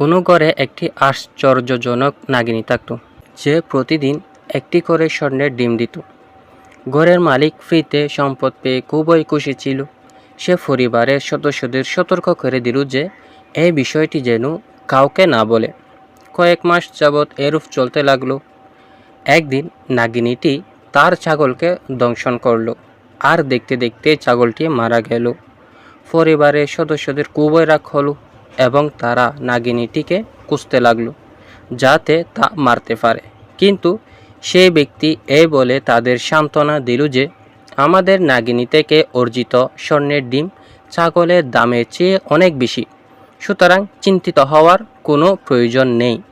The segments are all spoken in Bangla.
কোনো ঘরে একটি আশ্চর্যজনক নাগিনী থাকত। যে প্রতিদিন একটি করে স্বর্ণের ডিম দিত। ঘরের মালিক ফ্রিতে সম্পদ পেয়ে খুবই খুশি ছিল। সে পরিবারের সদস্যদের সতর্ক করে দিল যে, এই বিষয়টি যেন কাউকে না বলে। কয়েক মাস যাবৎ এরূপ চলতে লাগল। একদিন নাগিনীটি তার ছাগলকে দংশন করল। আর দেখতে দেখতে ছাগলটি মারা গেল। পরিবারের সদস্যদের খুবই রাগ হলো। এবং তারা নাগিনীটিকে খুঁজতে লাগল, যাতে তা মারতে পারে। কিন্তু সেই ব্যক্তি এই বলে তাদের সান্ত্বনা দিল যে, আমাদের নাগিনী থেকে অর্জিত স্বর্ণের ডিম ছাগলের দামের চেয়ে অনেক বেশি। সুতরাং চিন্তিত হওয়ার কোনো প্রয়োজন নেই।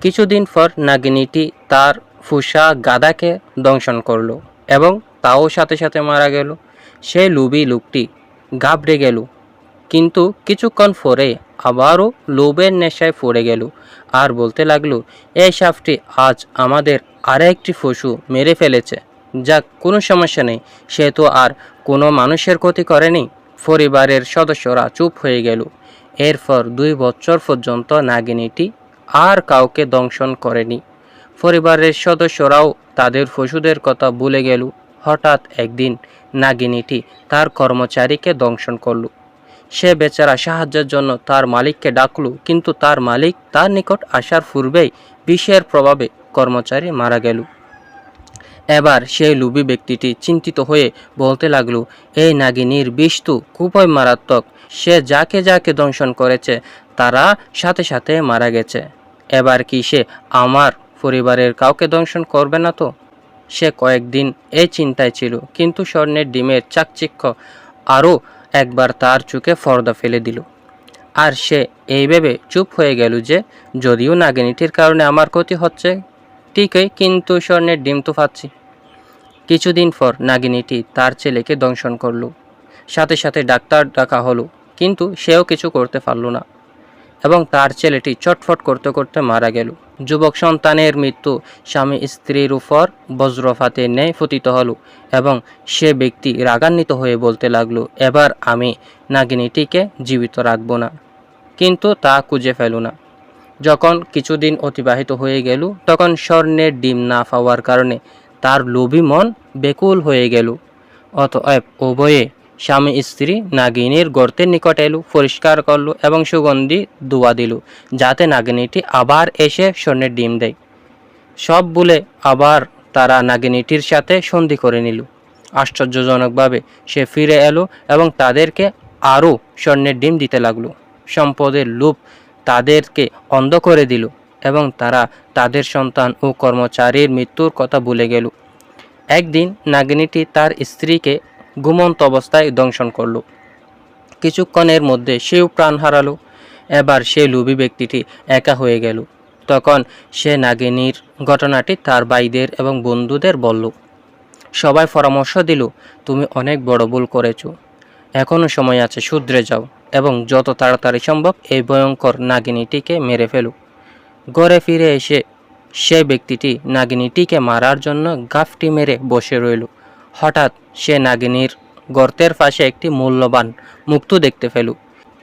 কিছুদিন পর নাগিনীটি তার ফুসা গাদাকে দংশন করল এবং তাও সাথে সাথে মারা গেল। সেই লুবি লোকটি ঘাবড়ে গেল। কিন্তু কিছুক্ষণ পরে আবারও লোভের নেশায় পড়ে গেল আর বলতে লাগল, এই সাপটি আজ আমাদের আরেকটি পশু মেরে ফেলেছে। যাক, কোনো সমস্যা নেই। সে তো আর কোনো মানুষের ক্ষতি করেনি। পরিবারের সদস্যরা চুপ হয়ে গেল। এরপর দুই বছর পর্যন্ত নাগিনীটি আর কাউকে দংশন করেনি। পরিবারের সদস্যরাও তাদের পশুদের কথা ভুলে গেল। হঠাৎ একদিন নাগিনীটি তার কর্মচারীকে দংশন করল। সে বেচারা সাহায্যের জন্য তার মালিককে ডাকলো, কিন্তু তার মালিক তার নিকট আসার পূর্বেই বিষের প্রভাবে কর্মচারী মারা গেল। এবার সেই লুবি ব্যক্তিটি চিন্তিত হয়ে বলতে লাগল, এই নাগিনীর বিষ তো খুবই মারাত্মক। সে যাকে যাকে দংশন করেছে, তারা সাথে সাথে মারা গেছে। এবার কি সে আমার পরিবারের কাউকে দংশন করবে না তো? সে কয়েকদিন এই চিন্তায় ছিল, কিন্তু স্বর্ণের ডিমের চাকচিক্য আরও একবার তার চোখে ফর্দা ফেলে দিল। আর সে এই ভেবে চুপ হয়ে গেল যে, যদিও নাগিনীটির কারণে আমার ক্ষতি হচ্ছে, ঠিকই কিন্তু স্বর্ণের ডিম তো পাচ্ছি। কিছুদিন পর নাগিনীটি তার ছেলেকে দংশন করল। সাথে সাথে ডাক্তার ডাকা হলো, কিন্তু সেও কিছু করতে পারল না। এবং তার ছেলেটি চটফট করতে করতে মারা গেল। যুবক সন্তানের মৃত্যু স্বামী স্ত্রীর উপর বজ্রপাতের ন্যায় পতিত হলো এবং সে ব্যক্তি রাগান্বিত হয়ে বলতে লাগল, এবার আমি নাগিনীটিকে জীবিত রাখব না। কিন্তু তা খুঁজে ফেল না। যখন কিছুদিন অতিবাহিত হয়ে গেল, তখন স্বর্ণের ডিম না পাওয়ার কারণে তার লোভী মন বেকুল হয়ে গেল। অতএব উভয়ে স্বামী স্ত্রী নাগিনীর গর্তের নিকট এলো, পরিষ্কার করল এবং সুগন্ধি দুয়া দিল, যাতে নাগিনীটি আবার এসে স্বর্ণের ডিম দেয়। সব বলে আবার তারা নাগিনীটির সাথে সন্ধি করে নিল। আশ্চর্যজনকভাবে সে ফিরে এলো এবং তাদেরকে আরও স্বর্ণের ডিম দিতে লাগল। সম্পদের লোভ তাদেরকে অন্ধ করে দিল এবং তারা তাদের সন্তান ও কর্মচারীর মৃত্যুর কথা ভুলে গেল। একদিন নাগিনীটি তার স্ত্রীকে ঘুমন্ত অবস্থায় দংশন করল। কিছুক্ষণের মধ্যে সেও প্রাণ হারালো। এবার সে লুবি ব্যক্তিটি একা হয়ে গেল। তখন সে নাগিনীর ঘটনাটি তার ভাইদের এবং বন্ধুদের বলল, সবাই পরামর্শ দিল, তুমি অনেক বড় ভুল করেছ। এখনও সময় আছে, শুধরে যাও এবং যত তাড়াতাড়ি সম্ভব এই ভয়ঙ্কর নাগিনীটিকে মেরে ফেলো। ঘরে ফিরে এসে সে ব্যক্তিটি নাগিনীটিকে মারার জন্য গাফটি মেরে বসে রইল। হঠাৎ সে নাগিনীর গর্তের পাশে একটি মূল্যবান মুক্ত দেখতে পেল,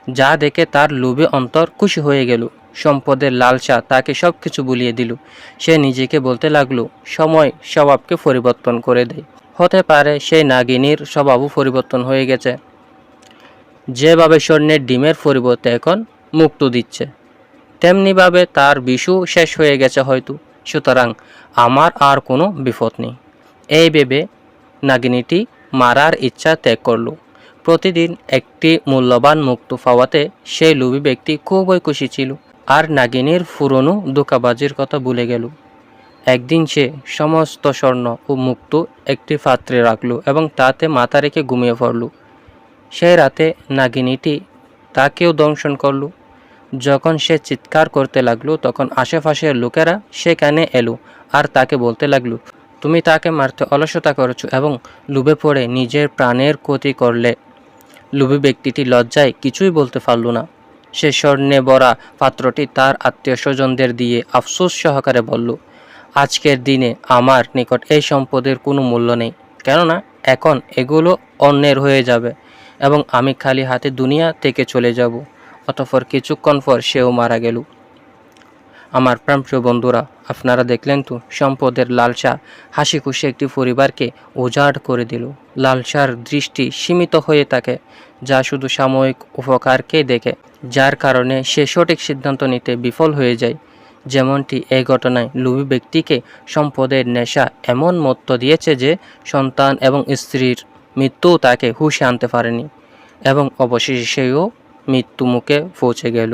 যা দেখে তার লোভে অন্তর খুশি হয়ে গেল। সম্পদের লালসা তাকে সব কিছু বুলিয়ে দিল। সে নিজেকে বলতে লাগল, সময় স্বভাবকে পরিবর্তন করে দেয় হতে পারে সেই নাগিনীর স্বভাবও পরিবর্তন হয়ে গেছে। যেভাবে স্বর্ণের ডিমের পরিবর্তে এখন মুক্ত দিচ্ছে, তেমনিভাবে তার বিষু শেষ হয়ে গেছে হয়তো। সুতরাং আমার আর কোনো বিপদ নেই। এই ভেবে নাগিনীটি মারার ইচ্ছা ত্যাগ করল। প্রতিদিন একটি মূল্যবান মুক্ত পাওয়াতে সেই লোভী ব্যক্তি খুবই খুশি ছিল। আর নাগিনীর পুরনো দোকাবাজির কথা ভুলে গেল। একদিন সে সমস্ত স্বর্ণ ও মুক্ত একটি পাত্রে রাখল এবং তাতে মাথা রেখে ঘুমিয়ে পড়ল। সেই রাতে নাগিনীটি তাকেও দংশন করল। যখন সে চিৎকার করতে লাগল, তখন আশেপাশের লোকেরা সেখানে এলো আর তাকে বলতে লাগল তুমি তাকে মারতে অলসতা করেছ এবং লুবে পড়ে নিজের প্রাণের ক্ষতি করলে। লুবি ব্যক্তিটি লজ্জায় কিছুই বলতে পারল না। সে স্বর্ণে ভরা পাত্রটি তার আত্মীয় স্বজনদের দিয়ে আফসোস সহকারে বলল, আজকের দিনে আমার নিকট এই সম্পদের কোনো মূল্য নেই। কেননা এখন এগুলো অন্যের হয়ে যাবে এবং আমি খালি হাতে দুনিয়া থেকে চলে যাব। অতঃপর কিছুক্ষণ পর সেও মারা গেল। আমার প্রাণপ্রিয় বন্ধুরা, আপনারা দেখলেন তো, সম্পদের লালসা, হাসি খুশি একটি পরিবারকে উজাড় করে দিল। লালসার দৃষ্টি সীমিত হয়ে থাকে, যা শুধু সাময়িক উপকারকে দেখে, যার কারণে সে সঠিক সিদ্ধান্ত নিতে বিফল হয়ে যায়। যেমনটি এই ঘটনায় লুবি ব্যক্তিকে সম্পদের নেশা এমন মত্ত দিয়েছে যে, সন্তান এবং স্ত্রীর মৃত্যু তাকে হুশে আনতে পারেনি, এবং অবশেষে সেও মৃত্যু মুখে পৌঁছে গেল।